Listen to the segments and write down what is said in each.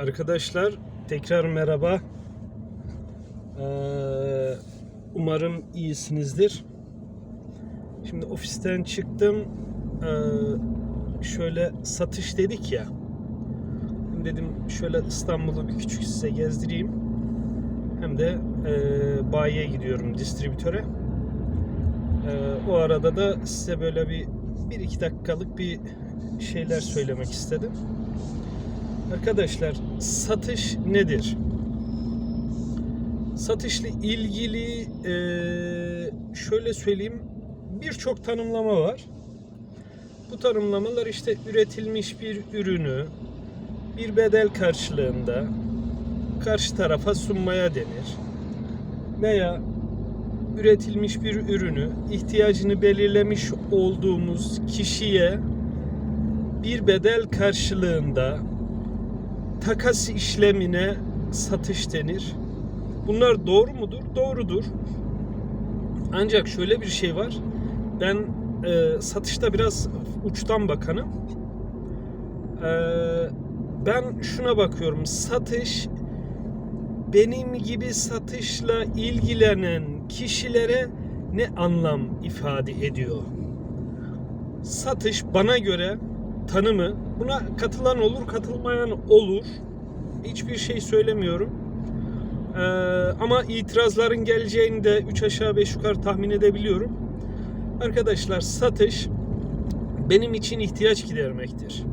Arkadaşlar tekrar merhaba. Ee, umarım iyisinizdir. Şimdi ofisten çıktım. Ee, şöyle satış dedik ya. Dedim şöyle İstanbul'u bir küçük size gezdireyim. Hem de e, bayiye gidiyorum distribütöre. Ee, o arada da size böyle bir bir iki dakikalık bir şeyler söylemek istedim. Arkadaşlar satış nedir? Satışla ilgili eee, şöyle söyleyeyim birçok tanımlama var. Bu tanımlamalar işte üretilmiş bir ürünü bir bedel karşılığında karşı tarafa sunmaya denir. Veya üretilmiş bir ürünü ihtiyacını belirlemiş olduğumuz kişiye bir bedel karşılığında takas işlemine satış denir. Bunlar doğru mudur? Doğrudur. Ancak şöyle bir şey var. Ben e, satışta biraz uçtan bakanım. E, ben şuna bakıyorum. Satış benim gibi satışla ilgilenen kişilere ne anlam ifade ediyor? Satış bana göre tanımı buna katılan olur katılmayan olur hiçbir şey söylemiyorum Ee, ama itirazların geleceğini de 3 aşağı 5 yukarı tahmin edebiliyorum arkadaşlar satış benim için ihtiyaç gidermektir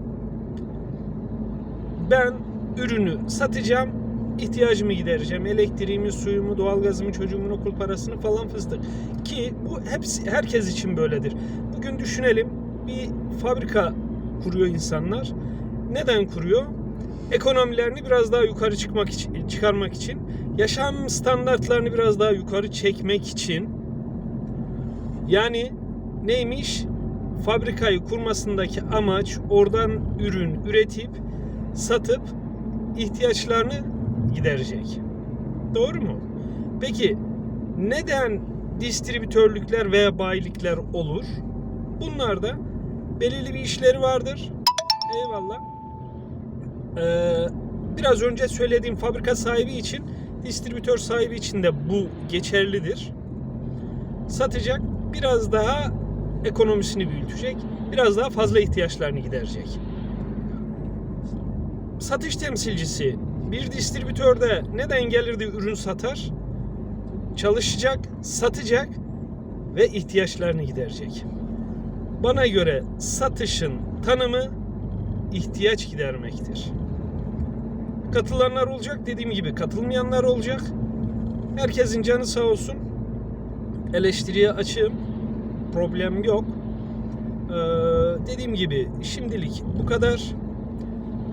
ben ürünü satacağım ihtiyacımı gidereceğim. Elektriğimi, suyumu, doğalgazımı, çocuğumun okul parasını falan fıstık. Ki bu hepsi herkes için böyledir. Bugün düşünelim bir fabrika kuruyor insanlar. Neden kuruyor? Ekonomilerini biraz daha yukarı çıkmak için, çıkarmak için, yaşam standartlarını biraz daha yukarı çekmek için. Yani neymiş? Fabrikayı kurmasındaki amaç oradan ürün üretip satıp ihtiyaçlarını giderecek. Doğru mu? Peki neden distribütörlükler veya bayilikler olur? Bunlar da belirli bir işleri vardır. Eyvallah. Ee, biraz önce söylediğim fabrika sahibi için distribütör sahibi için de bu geçerlidir. Satacak biraz daha ekonomisini büyütecek. Biraz daha fazla ihtiyaçlarını giderecek. Satış temsilcisi bir distribütörde neden gelir de ürün satar? Çalışacak, satacak ve ihtiyaçlarını giderecek. Bana göre satışın tanımı ihtiyaç gidermektir. Katılanlar olacak dediğim gibi katılmayanlar olacak. Herkesin canı sağ olsun. Eleştiriye açığım. Problem yok. Ee, dediğim gibi şimdilik bu kadar.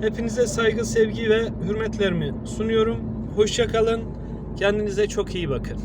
Hepinize saygı, sevgi ve hürmetlerimi sunuyorum. Hoşça kalın. Kendinize çok iyi bakın.